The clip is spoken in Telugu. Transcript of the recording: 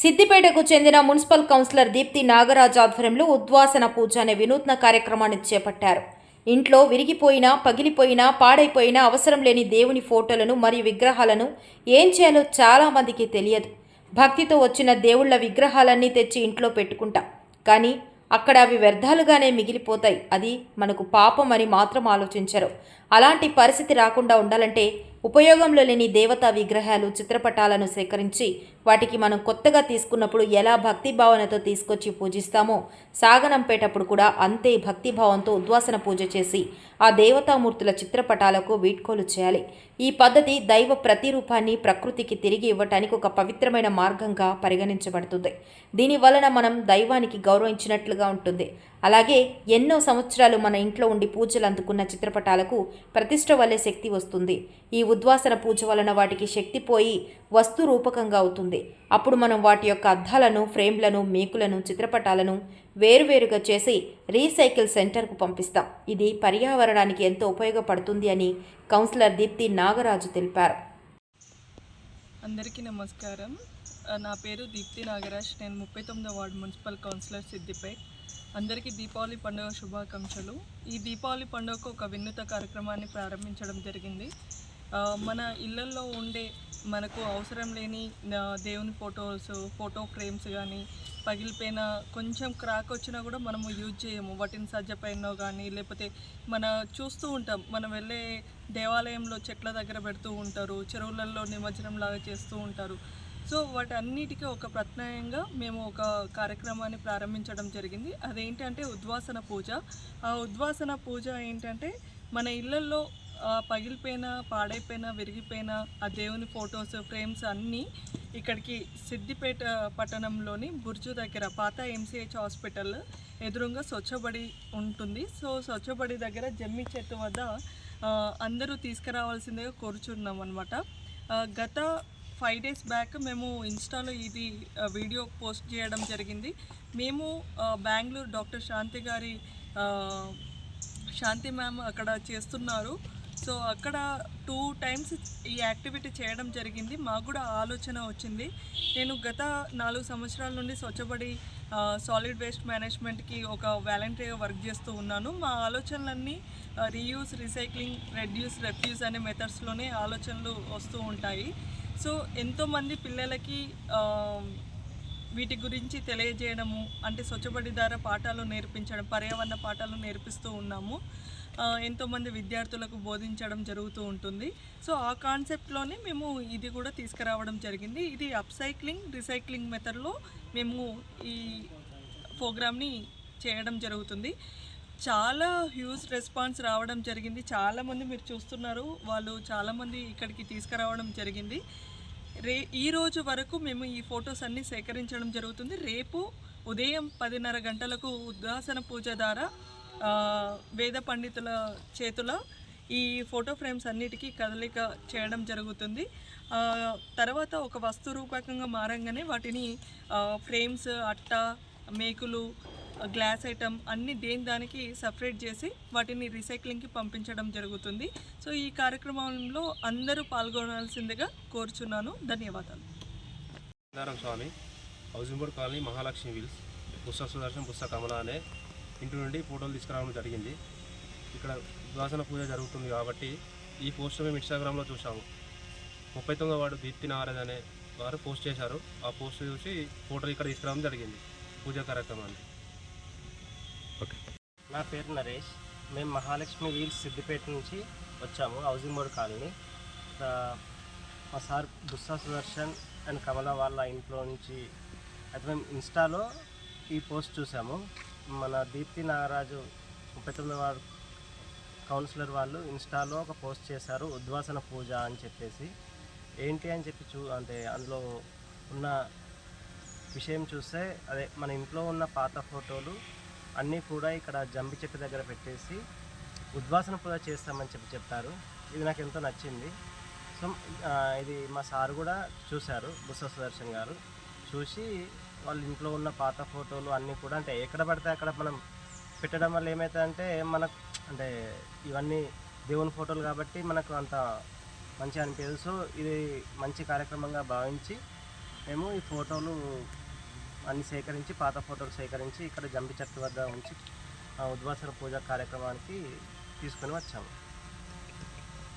సిద్దిపేటకు చెందిన మున్సిపల్ కౌన్సిలర్ దీప్తి నాగరాజ్ ఆధ్వర్యంలో ఉద్వాసన పూజ అనే వినూత్న కార్యక్రమాన్ని చేపట్టారు. ఇంట్లో విరిగిపోయిన పగిలిపోయిన పాడైపోయిన అవసరం లేని దేవుని ఫోటోలను మరియు విగ్రహాలను ఏం చేయాలో చాలామందికి తెలియదు. భక్తితో వచ్చిన దేవుళ్ళ విగ్రహాలన్నీ తెచ్చి ఇంట్లో పెట్టుకుంటాం. కానీ అక్కడ అవి వ్యర్థాలుగానే మిగిలిపోతాయి. అది మనకు పాపం అని మాత్రం ఆలోచించరు. అలాంటి పరిస్థితి రాకుండా ఉండాలంటే ఉపయోగంలో లేని దేవతా విగ్రహాలు చిత్రపటాలను సేకరించి వాటికి మనం కొత్తగా తీసుకున్నప్పుడు ఎలా భక్తి భావనతో తీసుకొచ్చి పూజిస్తామో సాగనంపేటప్పుడు కూడా అంతే భక్తి భావంతో ఉద్వాసన పూజ చేసి ఆ దేవతామూర్తుల చిత్రపటాలకు వీడ్కోలు చేయాలి. ఈ పద్ధతి దైవ ప్రతిరూపాన్ని ప్రకృతికి తిరిగి ఇవ్వటానికి ఒక పవిత్రమైన మార్గంగా పరిగణించబడుతుంది. దీని వలన మనం దైవానికి గౌరవించినట్లుగా ఉంటుంది. అలాగే ఎన్నో సంవత్సరాలు మన ఇంట్లో ఉండి పూజలు అందుకున్న చిత్రపటాలకు ప్రతిష్ట వల్లే శక్తి వస్తుంది. ఈ ఉద్వాసన పూజ వలన వాటికి శక్తి పోయి వస్తు రూపకంగా అవుతుంది. అప్పుడు మనం వాటి యొక్క అద్దాలను ఫ్రేమ్లను మేకులను చిత్రపటాలను వేరువేరుగా చేసి రీసైకిల్ సెంటర్కు పంపిస్తాం. ఇది పర్యావరణానికి ఎంతో ఉపయోగపడుతుంది అని కౌన్సిలర్ దీప్తి నాగరాజు తెలిపారు. అందరికీ నమస్కారం. నా పేరు దీప్తి నాగరాజ్. నేను ముప్పై తొమ్మిదో వార్డు మున్సిపల్ కౌన్సిలర్ సిద్దిపేట్ అందరికీ దీపావళి పండుగ శుభాకాంక్షలు. ఈ దీపావళి పండుగకు ఒక వినూత కార్యక్రమాన్ని ప్రారంభించడం జరిగింది. మన ఇళ్ళల్లో ఉండే మనకు అవసరం లేని దేవుని ఫొటోస్ ఫోటో ఫ్రేమ్స్ కానీ పగిలిపోయిన కొంచెం క్రాక్ వచ్చినా కూడా మనము యూజ్ చేయము. వాటిని సజ్జపైనో కానీ లేకపోతే మన చూస్తూ ఉంటాం. మనం వెళ్ళే దేవాలయంలో చెట్ల దగ్గర పెడుతూ ఉంటారు. చెరువులలో నిమజ్జనం లాగా చేస్తూ ఉంటారు. సో వాటన్నిటికీ ఒక ప్రత్యయంగా మేము ఒక కార్యక్రమాన్ని ప్రారంభించడం జరిగింది. అదేంటంటే ఉద్వాసన పూజ. ఆ ఉద్వాసన పూజ ఏంటంటే మన ఇళ్ళల్లో పగిలిపోయిన పాడైపోయిన విరిగిపోయిన ఆ దేవుని ఫొటోస్ ఫ్రేమ్స్ అన్నీ ఇక్కడికి సిద్దిపేట పట్టణంలోని బుర్జు దగ్గర పాత ఎంసీహెచ్ హాస్పిటల్ ఎదురుగా స్వచ్ఛబడి ఉంటుంది. సో స్వచ్ఛబడి దగ్గర జమ్మి చెట్టు వద్ద అందరూ తీసుకురావాల్సిందిగా కోరుచున్నాం అనమాట గత ఫైవ్ డేస్ బ్యాక్ మేము ఇన్స్టాలో ఇది వీడియో పోస్ట్ చేయడం జరిగింది. మేము బెంగళూరు డాక్టర్ శాంతి గారి శాంతి మ్యామ్ అక్కడ చేస్తున్నారు. సో అక్కడ టూ టైమ్స్ ఈ యాక్టివిటీ చేయడం జరిగింది. మాకు కూడా ఆలోచన వచ్చింది. నేను గత నాలుగు సంవత్సరాల నుండి స్వచ్ఛబడి సాలిడ్ వేస్ట్ మేనేజ్మెంట్కి ఒక వాలంటీర్గా వర్క్ చేస్తూ ఉన్నాను. మా ఆలోచనలన్నీ రీయూస్ రీసైక్లింగ్ రెడ్యూస్ రెఫ్యూస్ అనే మెథడ్స్లోనే ఆలోచనలు వస్తూ ఉంటాయి. సో ఎంతోమంది పిల్లలకి వీటి గురించి తెలియజేయడము అంటే స్వచ్ఛబడి ద్వారా పాఠాలు నేర్పించడం పర్యావరణ పాఠాలు నేర్పిస్తూ ఉన్నాము. ఎంతోమంది విద్యార్థులకు బోధించడం జరుగుతూ ఉంటుంది. సో ఆ కాన్సెప్ట్లోనే మేము ఇది కూడా తీసుకురావడం జరిగింది. ఇది అప్సైక్లింగ్ రీసైక్లింగ్ మెథడ్లో మేము ఈ ప్రోగ్రామ్ని చేయడం జరుగుతుంది. చాలా హ్యూజ్ రెస్పాన్స్ రావడం జరిగింది. చాలామంది మీరు చూస్తున్నారు. వాళ్ళు చాలామంది ఇక్కడికి తీసుకురావడం జరిగింది. రే ఈ రోజు వరకు మేము ఈ ఫొటోస్ అన్నీ సేకరించడం జరుగుతుంది. రేపు ఉదయం పదిన్నర గంటలకు ఉద్వాసన పూజ ద్వారా వేద పండితుల చేతుల ఈ ఫోటో ఫ్రేమ్స్ అన్నిటికీ కదలిక చేయడం జరుగుతుంది. తర్వాత ఒక వస్తు రూపకంగా మారంగానే వాటిని ఫ్రేమ్స్ అట్ట మేకులు గ్లాస్ ఐటమ్ అన్ని దేని దానికి సపరేట్ చేసి వాటిని రీసైక్లింగ్కి పంపించడం జరుగుతుంది. సో ఈ కార్యక్రమంలో అందరూ పాల్గొనాల్సిందిగా కోరుచున్నాను. ధన్యవాదాలు. Swami housing board colony Mahalakshmi wills పుస్తక సుదర్శన్ పుస్తక కమల అనే ఇంటి నుండి ఫోటోలు తీసుకురావడం జరిగింది. ఇక్కడ ఉద్వాసన పూజ జరుగుతుంది కాబట్టి ఈ పోస్ట్ మేము ఇన్స్టాగ్రామ్లో చూసాము ముప్పై తొమ్మిదో వాడు దీప్తి నారాయణ అనే వారు పోస్ట్ చేశారు. ఆ పోస్ట్ చూసి ఫోటోలు ఇక్కడ తీసుకురావడం జరిగింది పూజా కార్యక్రమాన్ని. నా పేరు నరేష్. మేము మహాలక్ష్మి వీల్స్ సిద్దిపేట నుంచి వచ్చాము హౌసింగ్ బోర్డ్ కాలనీ. ఆ, మా సార్ బుస్సా సుదర్శన్ అండ్ కమల వాళ్ళ ఇంట్లో నుంచి అయితే మేము ఇన్స్టాలో ఈ పోస్ట్ చూసాము. మన దీప్తి నాగరాజు ముప్పై తొమ్మిది వారు కౌన్సిలర్ వాళ్ళు ఇన్స్టాలో ఒక పోస్ట్ చేశారు ఉద్వాసన పూజ అని చెప్పేసి. ఏంటి అని చెప్పి చూ అంటే అందులో ఉన్న విషయం చూస్తే అదే మన ఇంట్లో ఉన్న పాత ఫోటోలు అన్నీ కూడా ఇక్కడ జంబి చెట్టు దగ్గర పెట్టేసి ఉద్వాసన పూజ చేస్తామని చెప్పి చెప్పారు ఇది నాకు ఎంతో నచ్చింది. సో ఇది మా సార్ కూడా చూశారు బుస్స సుదర్శన్ గారు. చూసి వాళ్ళ ఇంట్లో ఉన్న పాత ఫోటోలు అన్నీ కూడా అంటే ఎక్కడ పడితే అక్కడ మనం పెట్టడం వల్ల ఏమవుతుందంటే మనకు అంటే ఇవన్నీ దేవుని ఫోటోలు కాబట్టి మనకు అంత మంచిగా అనిపించదు. సో ఇది మంచి కార్యక్రమంగా భావించి మేము ఈ ఫోటోలు అన్ని సేకరించి పాత ఫోటోలు సేకరించి ఇక్కడ జంబి చెట్టు వద్ద ఉంచి ఆ ఉద్వాసన పూజ కార్యక్రమానికి తీసుకొని వచ్చాము.